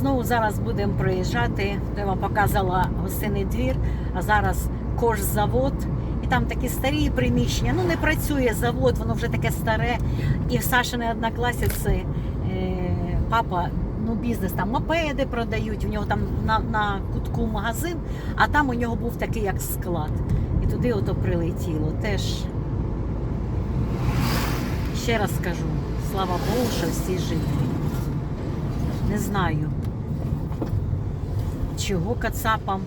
Знову зараз будемо приїжджати. Я вам показала гостинний двір, а зараз кожзавод. І там такі старі приміщення. Ну не працює завод, воно вже таке старе. І в Сашини однокласниці е, папа ну, бізнес там мопеди продають. У нього там на, на кутку магазин, а там у нього був такий як склад. І туди ото прилетіло. Теж ще раз скажу, слава Богу, що всі живі. Не знаю, чого кацапам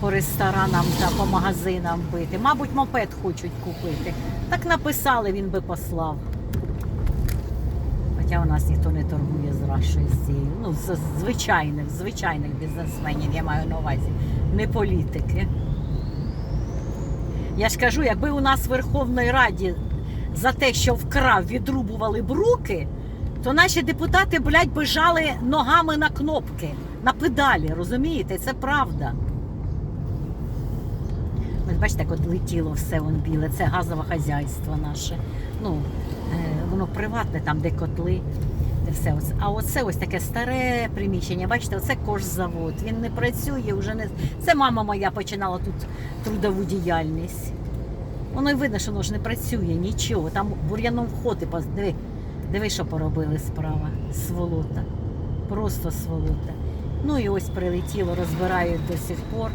по ресторанам та по магазинам бити. Мабуть, мопед хочуть купити. Так написали, він би послав. Хоча у нас ніхто не торгує з Рашою з. Ну, з звичайних, звичайних бізнесменів, я маю на увазі, не політики. Я ж кажу, якби у нас в Верховній Раді за те, що вкрав, відрубували бруки, то наші депутати, блядь, би жали ногами на кнопки, на педалі, розумієте? Це правда. Ось бачите, як от летіло все вон біле, це газове хазяйство наше. Ну, е, воно приватне, там, де котли, все. А оце ось таке старе приміщення. Бачите, оце кожзавод. Він не працює, вже не. Це мама моя починала тут трудову діяльність. Воно й видно, що воно ж не працює, нічого. Там бур'яном входи, диви, диви, що поробили справа. Сволота. Просто сволота. Ну і ось прилетіло, розбирають до сих пор.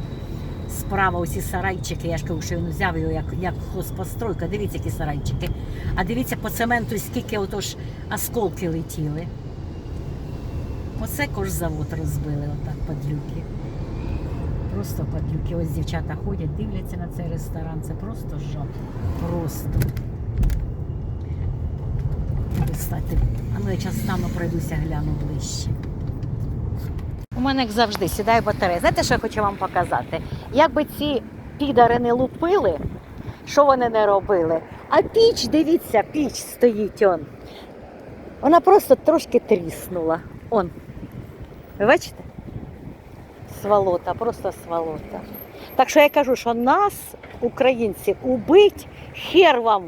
Справа усі сарайчики, я ж кажу, що він взяв його як, як хозпостройка. Дивіться, які сарайчики. А дивіться по цементу, скільки отож осколки летіли. Оце кожзавод розбили, отак падлюки. Просто падлюки. Ось дівчата ходять, дивляться на цей ресторан. Це просто жах. Просто. Кстати, а ну я зараз стану пройдуся, гляну ближче. У мене, як завжди, сідає батарея. Знаєте, що я хочу вам показати? Якби ці підари не лупили, що вони не робили? А піч, дивіться, піч стоїть он. Вона просто трошки тріснула. Он. Ви бачите? Сволота, просто сволота. Так що я кажу, що нас, українці, убить хер вам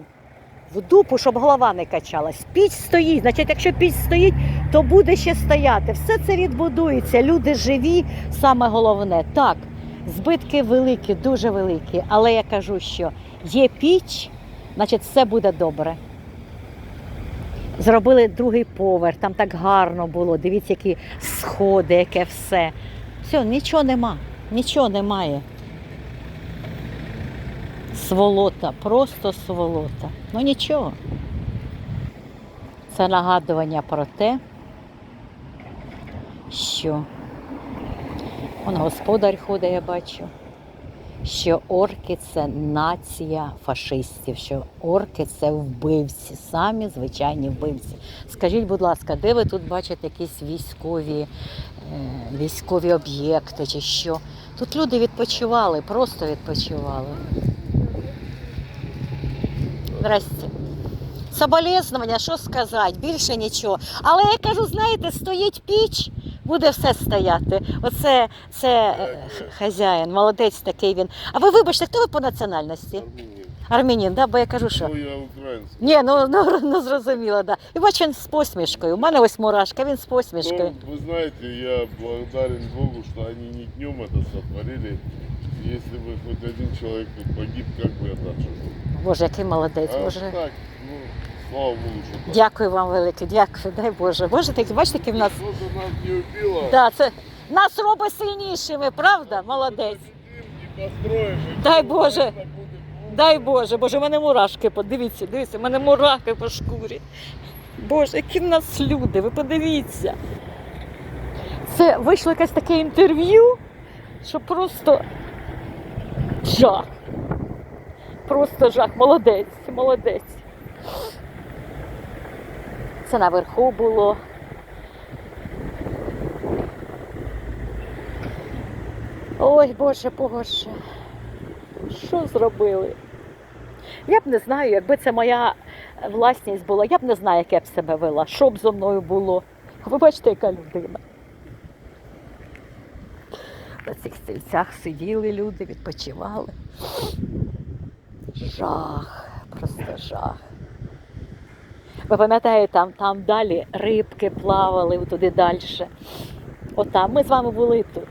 в дупу, щоб голова не качалась. Піч стоїть. Значить, якщо піч стоїть, то буде ще стояти. Все це відбудується. Люди живі, саме головне. Так, збитки великі, дуже великі. Але я кажу, що є піч, значить, все буде добре. Зробили другий поверх, там так гарно було. Дивіться, які сходи, яке все. Все, нічого нема, нічого немає. Сволота, просто сволота. Ну нічого. Це нагадування про те, що он господар ходить, я бачу, що орки це нація фашистів, що орки це вбивці, самі звичайні вбивці. Скажіть, будь ласка, де ви тут бачите якісь військові, е, військові об'єкти чи що? Тут люди відпочивали, просто відпочивали. Здрасте. Соболезнування, що сказати, більше нічого. Але я кажу, знаєте, стоїть піч, буде все стояти. Оце це е, х- хазяїн, молодець такий він. А ви вибачте, хто ви по національності? Армения. Армянин, да? бо я кажу, що. Ну, я украинский. Ні, ну, ну, ну зрозуміло, да. І бач він з посмішкою. У мене ось мурашка, він з посмішкою. Ну, вы знаете, я благодарен Богу, что они не днем это сотворили. Если бы хоть один человек тут погиб, как бы я дальше жил. Боже, який молодець, А Боже. так, ну, слава Богу, что так. Дякую вам велике, дякую, дай Боже. Боже, такі, бачите, які в нас. За нас не Да, це нас робить сильнішими, правда? Молодець. Дай Боже. Дай Боже, Боже, у мене мурашки, подивіться, дивіться, у мене мурахи по шкурі. Боже, які в нас люди, ви подивіться. Це вийшло якесь таке інтерв'ю, що просто жах. Просто жах. Молодець, молодець. Це наверху було. Ой, Боже, Боже. Що зробили? Я б не знаю, якби це моя власність була, я б не знаю, як я б себе вела, що б зо мною було. Ви бачите, яка людина. На цих стільцях сиділи люди, відпочивали. Жах, просто жах. Ви пам'ятаєте, там, там далі рибки плавали туди далі. Отам. Ми з вами були тут.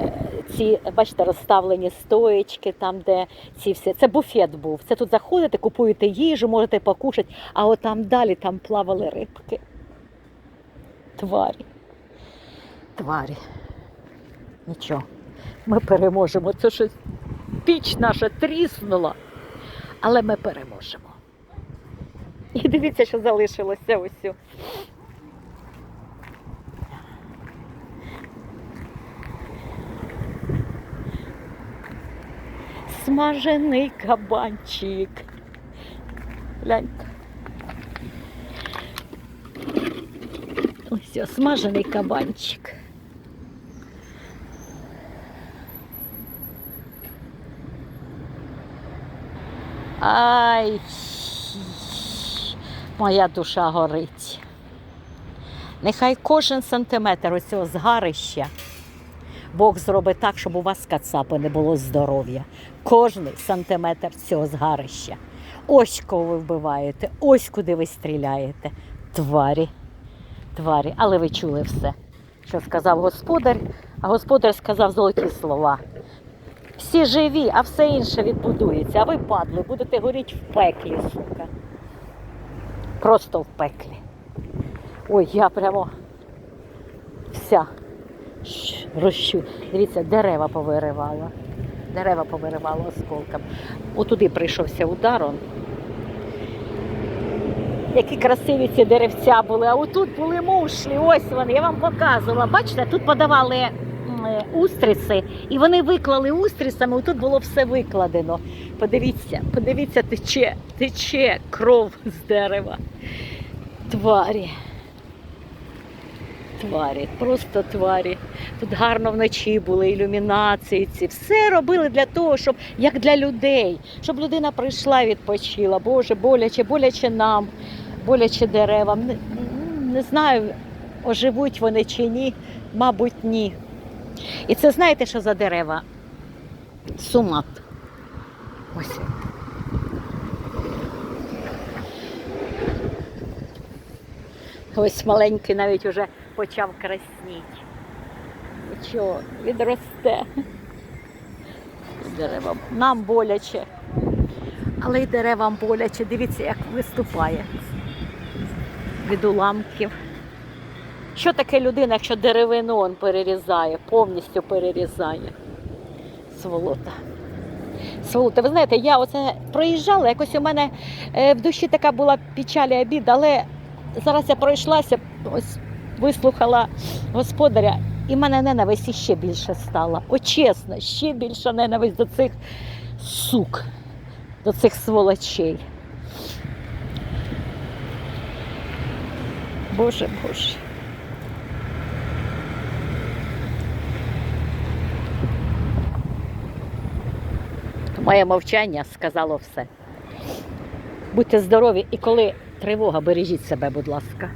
Е, Ці, бачите, розставлені стоечки, там, де ці всі. Це буфет був. Це тут заходите, купуєте їжу, можете покушати, а от там далі там плавали рибки. Тварі. Тварі. Нічого. Ми переможемо. Це щось піч наша тріснула, але ми переможемо. І дивіться, що залишилося ось. Смажений кабанчик. Гляньте. Ось смажений кабанчик. Ай, моя душа горить. Нехай кожен сантиметр оцього згарища Бог зробить так, щоб у вас кацапи не було здоров'я. Кожний сантиметр цього згарища. Ось кого ви вбиваєте, ось куди ви стріляєте. Тварі, тварі. Але ви чули все, що сказав господар, а господар сказав золоті слова. Всі живі, а все інше відбудується. А ви, падли, будете горіти в пеклі, сука. Просто в пеклі. Ой, я прямо вся розчу. Дивіться, дерева повиривала. Дерева повиривала осколком. Отуди прийшовся ударом. Які красиві ці деревця були, а отут були мушлі, ось вони, я вам показувала. Бачите, тут подавали е, і вони виклали устрицями, отут було все викладено. Подивіться, подивіться, тече, тече кров з дерева. Тварі. Тварі, просто тварі. Тут гарно вночі були ілюмінації. Ці все робили для того, щоб як для людей, щоб людина прийшла і відпочила. Боже, боляче, боляче нам, боляче деревам. Не, не знаю, оживуть вони чи ні, мабуть, ні. І це знаєте, що за дерева? Сумат. Ось. Ось маленький навіть уже почав красніти. Нічого, відросте. Деревам. Нам боляче. Але й деревам боляче. Дивіться, як виступає від уламків. Що таке людина, якщо деревину он перерізає, повністю перерізає? Сволота. Сволота. Ви знаєте, я оце проїжджала, якось у мене е, в душі така була печаль і обід, але зараз я пройшлася, ось вислухала господаря, і в мене ненависть іще більше стала. О, чесно, ще більша ненависть до цих сук, до цих сволочей. Боже, Боже. Моє мовчання сказало все. Будьте здорові і коли тривога, бережіть себе, будь ласка.